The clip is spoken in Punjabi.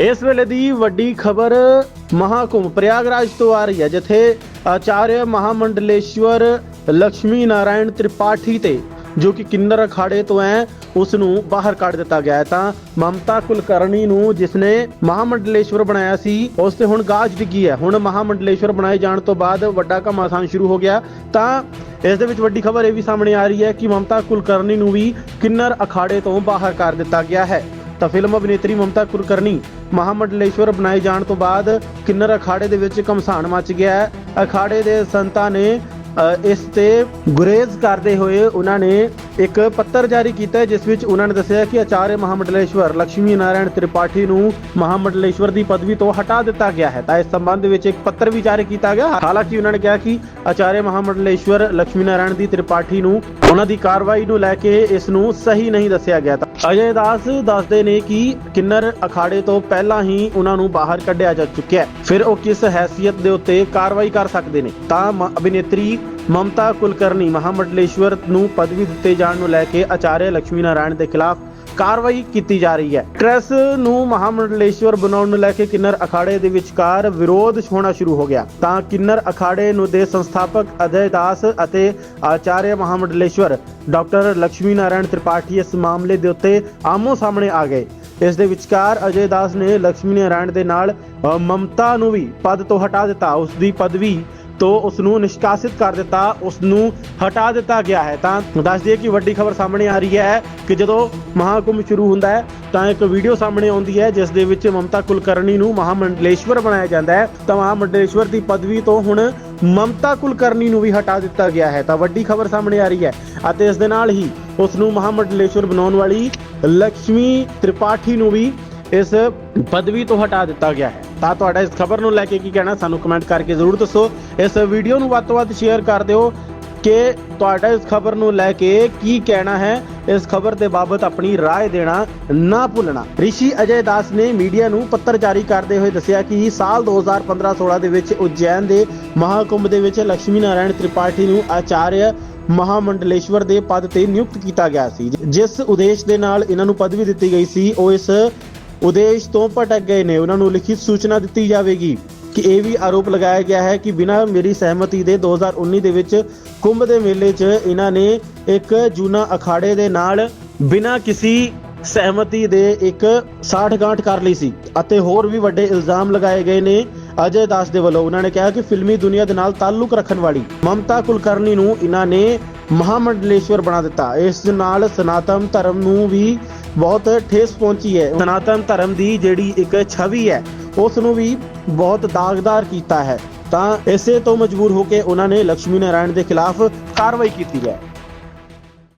ਇਸ ਵੇਲੇ ਦੀ ਵੱਡੀ ਖਬਰ ਮਹਾਕੁੰਭ, ਪ੍ਰਯਾਗਰਾਜ ਤੋਂ ਆ ਰਹੀ ਹੈ, ਜਿੱਥੇ ਆਚਾਰਿਆ ਮਹਾਮੰਡਲੇਸ਼ਵਰ ਲక్ష్ਮੀ ਨਾਰਾਇਣ ਤ੍ਰਿਪਾਠੀ ਤੇ, ਜੋ ਕਿ ਕਿੰਨਰ ਅਖਾੜੇ ਤੋਂ ਹੈ ਉਸ ਨੂੰ ਬਾਹਰ ਕੱਢ ਦਿੱਤਾ ਗਿਆ ਹੈ। ਤਾਂ ਮਮਤਾ ਕੁਲਕਰਨੀ ਨੂੰ ਜਿਸਨੇ ਮਹਾਮੰਡਲੇਸ਼ਵਰ ਬਣਾਇਆ ਸੀ, ਉਸ ਤੇ ਹੁਣ ਗਾਜ ਡਿੱਗੀ ਹੈ। ਹੁਣ ਮਹਾਮੰਡਲੇਸ਼ਵਰ ਬਣਾਏ ਜਾਣ ਤੋਂ ਬਾਅਦ ਵੱਡਾ ਕੰਮ ਆਸਾਨ ਸ਼ੁਰੂ ਹੋ ਗਿਆ। ਤਾਂ ਇਸ ਦੇ ਵਿੱਚ ਵੱਡੀ ਖਬਰ ਇਹ ਵੀ ਸਾਹਮਣੇ ਆ ਰਹੀ ਹੈ ਕਿ ਮਮਤਾ ਕੁਲਕਰਨੀ ਨੂੰ ਵੀ ਕਿੰਨਰ ਅਖਾੜੇ ਤੋਂ ਬਾਹਰ ਕਰ ਦਿੱਤਾ ਗਿਆ ਹੈ। ਤਾਂ ਫਿਲਮ ਅਭਿਨੇਤਰੀ ਮਮਤਾ ਕੁਲਕਰਨੀ ਮਹਾਮੰਡਲੇਸ਼ਵਰ ਬਣਾਏ ਜਾਣ ਤੋਂ ਬਾਅਦ ਕਿੰਨਰ ਅਖਾੜੇ ਦੇ ਵਿੱਚ ਕਮਸਾਨ ਮਚ ਗਿਆ ਹੈ। ਅਖਾੜੇ ਦੇ ਸੰਤਾਂ ਨੇ ਇਸ ਤੇ ਗੁਰੇਜ਼ ਕਰਦੇ ਹੋਏ ਉਹਨਾਂ ਨੇ ਇੱਕ ਪੱਤਰ ਜਾਰੀ ਕੀਤਾ ਜਿਸ ਵਿੱਚ ਉਹਨਾਂ ਨੇ ਦੱਸਿਆ ਕਿ ਆਚਾਰਯ ਮਹਾਮੰਡਲੇਸ਼ਵਰ ਲక్ష్ਮੀ ਨਾਰਾਇਣ ਤ੍ਰਿਪਾਠੀ ਨੂੰ ਮਹਾਮੰਡਲੇਸ਼ਵਰ ਦੀ ਪਦਵੀ ਤੋਂ ਹਟਾ ਦਿੱਤਾ ਗਿਆ ਹੈ। ਤਾਂ ਇਸ ਸੰਬੰਧ ਵਿੱਚ ਇੱਕ ਪੱਤਰ ਵੀ ਜਾਰੀ ਕੀਤਾ ਗਿਆ। ਹਾਲਾਂਕਿ ਉਹਨਾਂ ਨੇ ਕਿਹਾ ਕਿ ਆਚਾਰਯ ਮਹਾਮੰਡਲੇਸ਼ਵਰ ਲక్ష్ਮੀ ਨਾਰਾਇਣ ਦੀ ਤ੍ਰਿਪਾਠੀ ਨੂੰ ਉਹਨਾਂ ਦੀ ਕਾਰਵਾਈ ਨੂੰ ਲੈ ਕੇ ਇਸ ਨੂੰ ਸਹੀ ਨਹੀਂ ਦੱਸਿਆ ਗਿਆ। ਅਜੇ ਦਾਸ ਦੱਸਦੇ ਨੇ ਕਿ ਕਿੰਨਰ ਅਖਾੜੇ ਤੋਂ ਪਹਿਲਾਂ ਹੀ ਉਹਨਾਂ ਨੂੰ ਬਾਹਰ ਕੱਢਿਆ ਜਾ ਚੁੱਕਿਆ ਹੈ। ਫਿਰ ਉਹ ਕਿਸ ਹیثیت ਦੇ ਉੱਤੇ ਕਾਰਵਾਈ ਕਰ ਸਕਦੇ ਨੇ? ਤਾਂ ਅਭਿਨੇਤਰੀ ਮਮਤਾ ਕੁਲਕਰਨੀ ਮਹਾਮੰਡਲੇਸ਼ਵਰ ਨੂੰ ਪਦਵੀ ਦਿੱਤੇ ਜਾਣ ਨੂੰ ਲੈ ਕੇ ਆਚਾਰਿਆ ਲక్ష్ਮੀ ਨਾਰਾਇਣ ਦੇ ਖਿਲਾਫ ਕਾਰਵਾਈ ਕੀਤੀ ਜਾ ਰਹੀ ਹੈ। ਟ੍ਰੈਸ ਨੂੰ ਮਹਾਮੰਡਲੇਸ਼ਵਰ ਬਣਾਉਣ ਨੂੰ ਲੈ ਕੇ ਕਿੰਨਰ ਅਖਾੜੇ ਦੇ ਵਿਚਕਾਰ ਵਿਰੋਧ ਹੋਣਾ ਸ਼ੁਰੂ ਹੋ ਗਿਆ। ਤਾਂ ਕਿੰਨਰ ਅਖਾੜੇ ਨੂੰ ਦੇ ਸੰਸਥਾਪਕ ਅਜੇ ਦਾਸ ਅਤੇ ਆਚਾਰਿਆ ਮਹਾਮੰਡਲੇਸ਼ਵਰ ਡਾਕਟਰ ਲక్ష్ਮੀ ਨਾਰਾਇਣ ਤ੍ਰਿਪਾਠੀ ਇਸ ਮਾਮਲੇ ਦੇ ਉੱਤੇ ਆਮੋ ਸਾਹਮਣੇ ਆ ਗਏ। ਇਸ ਦੇ ਵਿਚਕਾਰ ਅਜੇ ਦਾਸ ਨੇ ਲక్ష్ਮੀ ਨਾਰਾਇਣ ਦੇ ਨਾਲ ਮਮਤਾ ਨੂੰ ਵੀ ਪਦ ਤੋਂ ਹਟਾ ਦਿੱਤਾ। ਉਸ ਦੀ ਪਦਵੀ ਤੋਂ ਉਸ ਨੂੰ ਨਿਸ਼ਕਾਸਿਤ ਕਰ ਦਿੱਤਾ ਉਸ ਨੂੰ ਹਟਾ ਦਿੱਤਾ ਗਿਆ ਹੈ। ਤਾਂ ਦੱਸ ਦਈਏ ਕਿ ਵੱਡੀ ਖਬਰ ਸਾਹਮਣੇ ਆ ਰਹੀ ਹੈ ਕਿ ਜਦੋਂ ਮਹਾਕੁੰਭ ਸ਼ੁਰੂ ਹੁੰਦਾ ਹੈ, ਤਾਂ ਇੱਕ ਵੀਡੀਓ ਸਾਹਮਣੇ ਆਉਂਦੀ ਹੈ, ਜਿਸ ਦੇ ਵਿੱਚ ਮਮਤਾ ਕੁਲਕਰਨੀ ਨੂੰ ਮਹਾਮੰਡਲੇਸ਼ਵਰ ਬਣਾਇਆ ਜਾਂਦਾ ਹੈ। ਤਾਂ ਮਹਾਮੰਡਲੇਸ਼ਵਰ ਦੀ ਪਦਵੀ ਤੋਂ ਹੁਣ ਮਮਤਾ ਕੁਲਕਰਨੀ ਨੂੰ ਵੀ ਹਟਾ ਦਿੱਤਾ ਗਿਆ ਹੈ। ਤਾਂ ਵੱਡੀ ਖਬਰ ਸਾਹਮਣੇ ਆ ਰਹੀ ਹੈ ਅਤੇ ਇਸ ਦੇ ਨਾਲ ਹੀ ਉਸ ਨੂੰ ਮਹਾਮੰਡਲੇਸ਼ਵਰ ਬਣਾਉਣ ਵਾਲੀ ਲక్ష్ਮੀ ਤ੍ਰਿਪਾਠੀ ਨੂੰ ਵੀ ਇਸ ਪਦਵੀ ਤੋਂ ਹਟਾ ਦਿੱਤਾ ਗਿਆ ਹੈ। ਤਾਂ ਤੁਹਾਡਾ ਇਸ ਖਬਰ ਨੂੰ ਲੈ ਕੇ ਕੀ ਕਹਿਣਾ ਸਾਨੂੰ ਕਮੈਂਟ ਕਰਕੇ ਜ਼ਰੂਰ ਦੱਸੋ। ਇਸ ਵੀਡੀਓ ਨੂੰ ਵੱਧ ਤੋਂ ਵੱਧ ਸ਼ੇਅਰ ਕਰ ਦਿਓ ਕਿ ਤੁਹਾਡਾ ਇਸ ਖਬਰ ਨੂੰ ਲੈ ਕੇ ਕੀ ਕਹਿਣਾ ਹੈ। ਇਸ ਖਬਰ ਦੇ ਬਾਬਤ ਆਪਣੀ رائے ਦੇਣਾ ਨਾ ਭੁੱਲਣਾ। ਰਿਸ਼ੀ ਅਜੇ ਦਾਸ ਨੇ ਮੀਡੀਆ ਨੂੰ ਪੱਤਰ ਜਾਰੀ ਕਰਦੇ ਹੋਏ ਦੱਸਿਆ ਕਿ ਸਾਲ 2015-16 ਦੇ ਵਿੱਚ ਉਜੈਨ ਦੇ ਮਹਾਕੁੰਭ ਦੇ ਵਿੱਚ ਲక్ష్ਮੀ ਨਾਰਾਇਣ ਤ੍ਰਿਪਾਠੀ ਨੂੰ ਆਚਾਰਿਆ ਮਹਾਮੰਡਲੇਸ਼ਵਰ ਦੇ ਪਦ ਤੇ ਨਿਯੁਕਤ ਕੀਤਾ ਗਿਆ ਸੀ। ਜਿਸ ਉਦੇਸ਼ ਦੇ ਨਾਲ ਇਹਨਾਂ ਨੂੰ ਪਦਵੀ ਦਿੱਤੀ ਗਈ ਸੀ, ਉਹ ਇਸ ਉਦੇਸ਼ ਤੋਂ ਭਟਕ ਗਏ ਨੇ। ਉਹਨਾਂ ਨੂੰ ਲਿਖਿਤ ਸੂਚਨਾ ਦਿੱਤੀ ਜਾਵੇਗੀ ਕਿ ਇਹ ਵੀ ਆਰੋਪ ਲਗਾਇਆ ਗਿਆ ਹੈ ਕਿ ਬਿਨਾਂ ਮੇਰੀ ਸਹਿਮਤੀ ਦੇ 2019 ਦੇ ਵਿੱਚ ਕੁੰਭ ਦੇ ਮੇਲੇ 'ਚ ਇਹਨਾਂ ਨੇ ਇੱਕ ਜੂਨਾ ਅਖਾੜੇ ਦੇ ਨਾਲ ਬਿਨਾਂ ਕਿਸੇ ਸਹਿਮਤੀ ਦੇ ਇੱਕ ਸਾਠਗਾਂਠ ਕਰ ਲਈ ਸੀ ਅਤੇ ਹੋਰ ਵੀ ਵੱਡੇ ਇਲਜ਼ਾਮ ਲਗਾਏ ਗਏ ਨੇ। ਅਜੇ ਦਾਸ ਦੇ ਵੱਲੋਂ ਉਹਨਾਂ ਨੇ ਕਿਹਾ ਕਿ ਫਿਲਮੀ ਦੁਨੀਆ ਦੇ ਨਾਲ ਤਾਲੁਕ ਰੱਖਣ ਵਾਲੀ ਮਮਤਾ ਕੁਲਕਰਨੀ ਨੂੰ ਇਹਨਾਂ ਨੇ ਮਹਾਮੰਡਲੇਸ਼ਵਰ ਬਣਾ ਦਿੱਤਾ। ਇਸ ਨਾਲ ਸਨਾਤਨ ਧਰਮ ਨੂੰ ਵੀ ਬਹੁਤ ਠੇਸ ਪਹੁੰਚੀ ਹੈ। ਸਨਾਤਨ ਧਰਮ ਦੀ ਜਿਹੜੀ ਇੱਕ ਛਵੀ ਹੈ ਉਸ ਨੂੰ ਵੀ ਬਹੁਤ ਦਾਗਦਾਰ ਕੀਤਾ ਹੈ। ਤਾਂ ਇਸੇ ਤੋਂ ਮਜਬੂਰ ਹੋ ਕੇ ਉਹਨਾਂ ਨੇ ਲక్ష్ਮੀ ਨਾਰਾਇਣ ਦੇ ਖਿਲਾਫ ਕਾਰਵਾਈ ਕੀਤੀ ਹੈ।